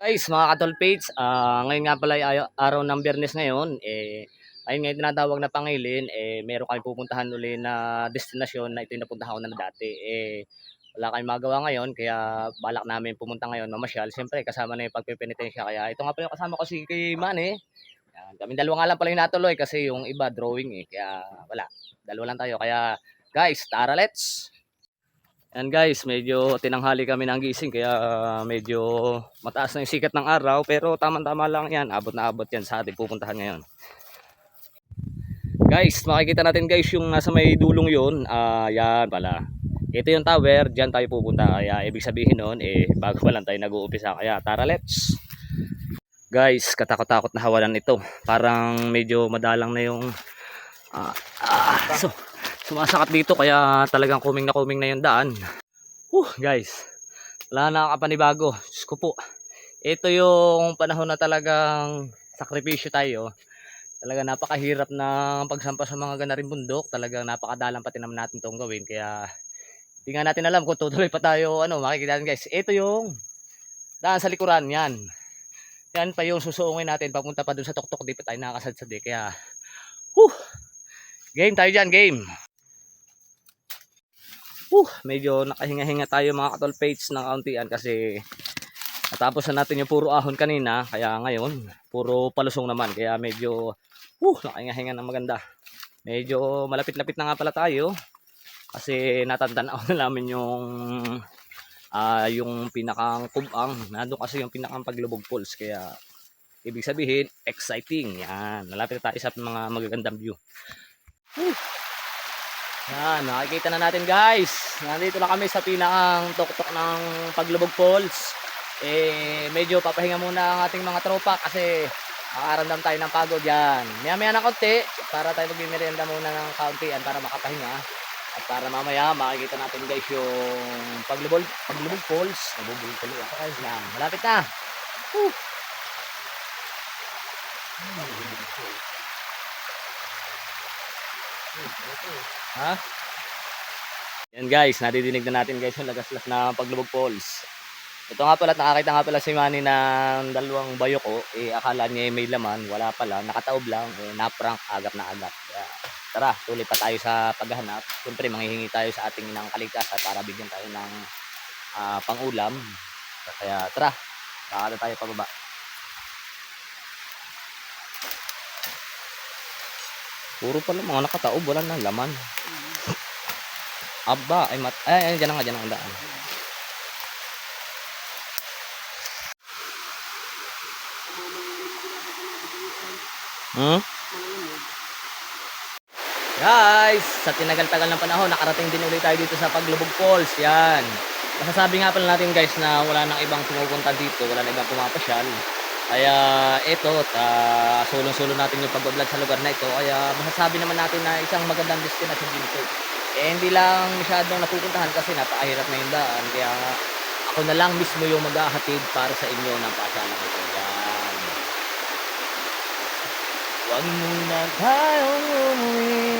Guys, mga katol page, ah, ngayon nga pala ay araw ng biyernes ngayon, eh, ayun nga yung tinatawag na Pangilin, eh, meron kayong pupuntahan uli na destinasyon na ito yung napuntahan ko na dati. Eh, wala kayong magawa ngayon, kaya balak namin pumunta ngayon, mamasyal. Siyempre, kasama na yung pagpipenitensya. Kaya ito nga pala yung kasama ko si kay Manny. Yan, kami dalawa nga lang pala yung natuloy kasi yung iba drawing eh. Kaya wala, dalawa lang tayo. Kaya guys, tara let's! Yan guys, medyo tinanghali kami ng gising kaya medyo mataas na yung sikat ng araw pero tama-tama lang yan. Abot na abot yan sa ating pupuntahan ngayon. Guys, makikita natin guys yung nasa may dulong yun. Ah, yan pala. Ito yung tower, diyan tayo pupunta. Kaya ibig sabihin nun, eh, bago pa lang tayo nag-uumpisa. Kaya tara, let's! Guys, katakot-takot na hawalan ito. Parang medyo madalang na yung ah, ah, so, sumasakat dito kaya talagang kuming na kuming na yung daan. Whew, guys, wala na kapanibago. Diyos ko po. Ito yung panahon na talagang sakripisyo tayo. Talaga napakahirap ng pagsampa sa mga ganaring bundok. Talagang napakadalang pati naman natin itong gawin. Kaya hindi nga natin alam kung tutuloy pa tayo. Ano, makikita guys. Ito yung daan sa likuran. Yan. Yan pa yung susuungin natin. Papunta pa dun sa tuktok. Di pa tayo nakakasadsad eh. Kaya, whew, game tayo dyan, game. Uh, medyo nakahinga-hinga tayo mga katol page ng kauntian kasi natapos na natin yung puro ahon kanina kaya ngayon puro palusong naman kaya medyo uh, nakahinga-hinga ng maganda medyo malapit-lapit na nga pala tayo kasi natandanaw na namin yung ah yung pinakang kubang nandun kasi yung pinakang paglubog falls kaya ibig sabihin exciting yan malapit na tayo sa mga magagandang view uh. Yan, nakikita na natin guys. Nandito na kami sa pinakang tuktok ng Paglubog Falls. Eh, medyo papahinga muna ang ating mga tropa kasi makaramdam tayo ng pagod yan. Maya maya na konti para tayo magmimerienda muna ng kauntian para makapahinga. At para mamaya makikita natin guys yung Paglubog, Paglubog Falls. Nabubulog tuloy ako guys yan. Malapit na. Whew. Ha? Yan guys, nadidinig na natin guys yung lagaslas na paglubog falls. Ito nga pala, nakakita nga pala si Manny ng dalawang bayoko. Eh, akala niya eh, may laman, wala pala. Nakataob lang, eh, naprank, agap na agap. Kaya, tara, tuloy pa tayo sa paghahanap. Siyempre, manghihingi tayo sa ating inang kaligtasan para bigyan tayo ng ah, pang-ulam. Kaya, tara, baka tayo pababa. Puro pala mga nakataob, wala nang laman. Aba, ay mat... Ay, ay, dyan na nga, dyan na ang daan. Hmm? Guys, sa tinagal-tagal ng panahon, nakarating din ulit tayo dito sa Paglubog Falls. Yan. Masasabi nga pala natin guys na wala nang ibang pumupunta dito, wala nang ibang pumapasyal. Kaya ito, ta, sulong-sulong natin yung pag-vlog sa lugar na ito. Kaya masasabi naman natin na isang magandang destination dito. Eh, hindi lang masyadong napupuntahan kasi napakahirap na yung daan. Kaya ako na lang mismo yung maghahatid para sa inyo ng pasyalan ito. Yan. Huwag muna tayong umuwi.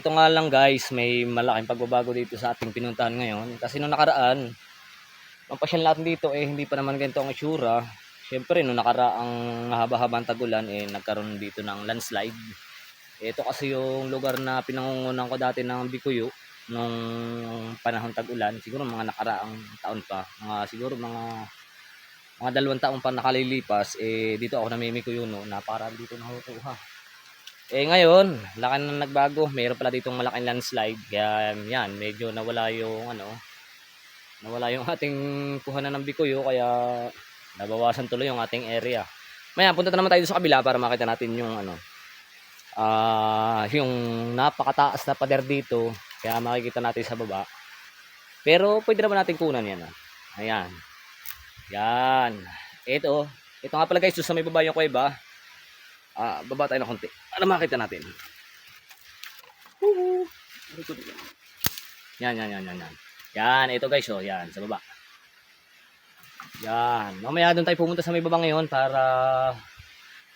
ito nga lang guys, may malaking pagbabago dito sa ating pinuntahan ngayon. Kasi nung nakaraan, pampasyal natin dito eh hindi pa naman ganito ang itsura. Siyempre, nung nakaraang haba-habang tagulan eh nagkaroon dito ng landslide. Ito kasi yung lugar na pinangungunan ko dati ng Bikuyu nung panahon tag-ulan. Siguro mga nakaraang taon pa. Mga siguro mga mga dalawang taong pa nakalilipas, eh, dito ako namimiko yun, no, na para dito nakukuha. Eh ngayon, laki na nagbago. Mayroon pala ditong malaking landslide. Kaya yan, medyo nawala yung ano, nawala yung ating kuhanan ng bikoyo kaya nabawasan tuloy yung ating area. Maya, punta na naman tayo sa kabila para makita natin yung ano, ah yung napakataas na pader dito. Kaya makikita natin sa baba. Pero pwede naman natin kunan yan. ah. Ayan. Yan. Ito. Ito nga pala guys, doon sa may baba yung kuweba. Ah, baba tayo ng konti. Para makita natin. Woo! Yan, yan, yan, yan, yan. Yan, ito guys, oh, yan, sa baba. Yan. Mamaya doon tayo pumunta sa may baba ngayon para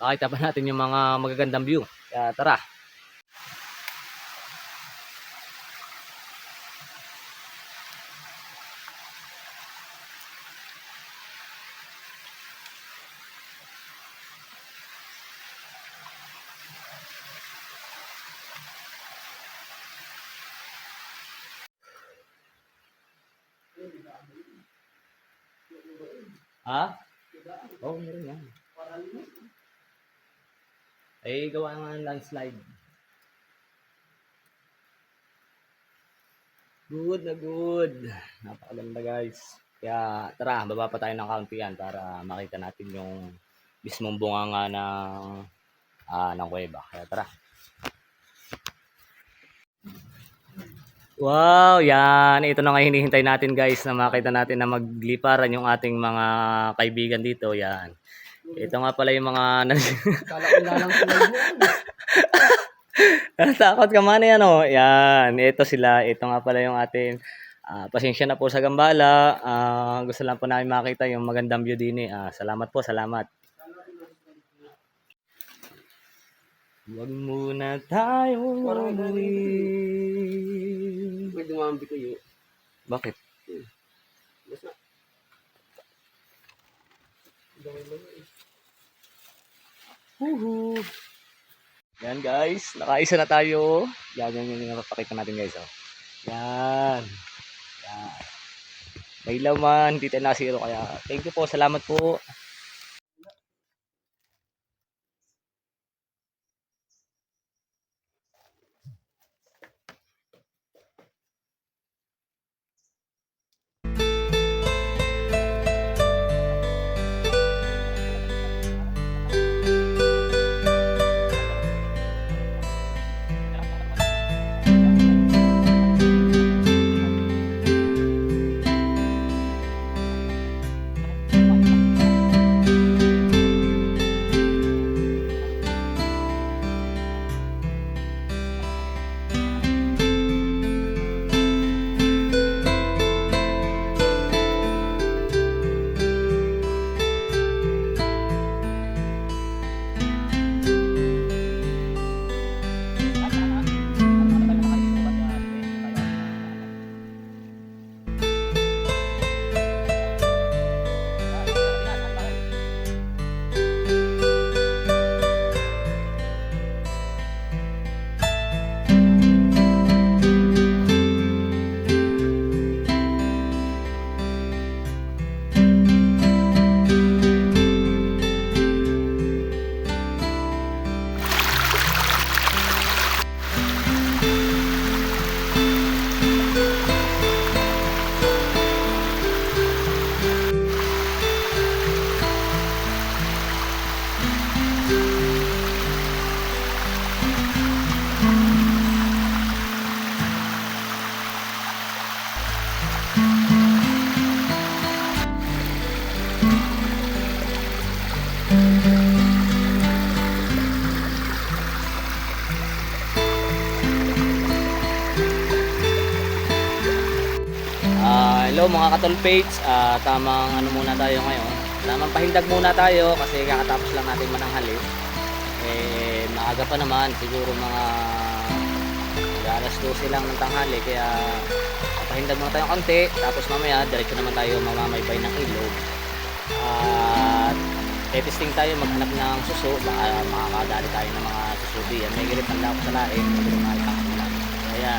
makita pa natin yung mga magagandang view. Kaya tara. Ha? Oo, oh, meron yan. Ay, gawa nga ng landslide. Good na good. Napakaganda guys. Kaya tara, baba pa tayo ng kaunti yan para makita natin yung mismong bunganga ng ah, ng kuweba. Kaya tara. Wow, yan. Ito na nga hinihintay natin guys na makita natin na magliparan yung ating mga kaibigan dito. Yan. Ito nga pala yung mga Kala ko lalang tulad mo. Takot ka man yan oh. Yan, ito sila. Ito nga pala yung ating ah, pasensya na po sa gambala. Ah, gusto lang po namin makita yung magandang view din eh. Ah, salamat po, salamat. Huwag muna tayo umuwi. May dumambi ko yun. Bakit? Basta. Woohoo! Yan guys, nakaisa na tayo. Yan, yan, yan, yung napapakita natin guys. Oh. Yan. Yan. May laman, hindi tayo nasiro. Kaya thank you po, salamat po. Hello mga katol page. Ah, tamang ano muna tayo ngayon. Tamang pahindag muna tayo kasi kakatapos lang natin mananghali. Eh, maaga pa naman. Siguro mga alas 12 lang ng tanghali. Kaya pahindag muna tayo konti. Tapos mamaya, diretso naman tayo mamamaybay ng ilog. At testing tayo maghanap ng suso. Baka makakadali tayo ng mga suso diyan. May girip ang ako sa lain. Kaya,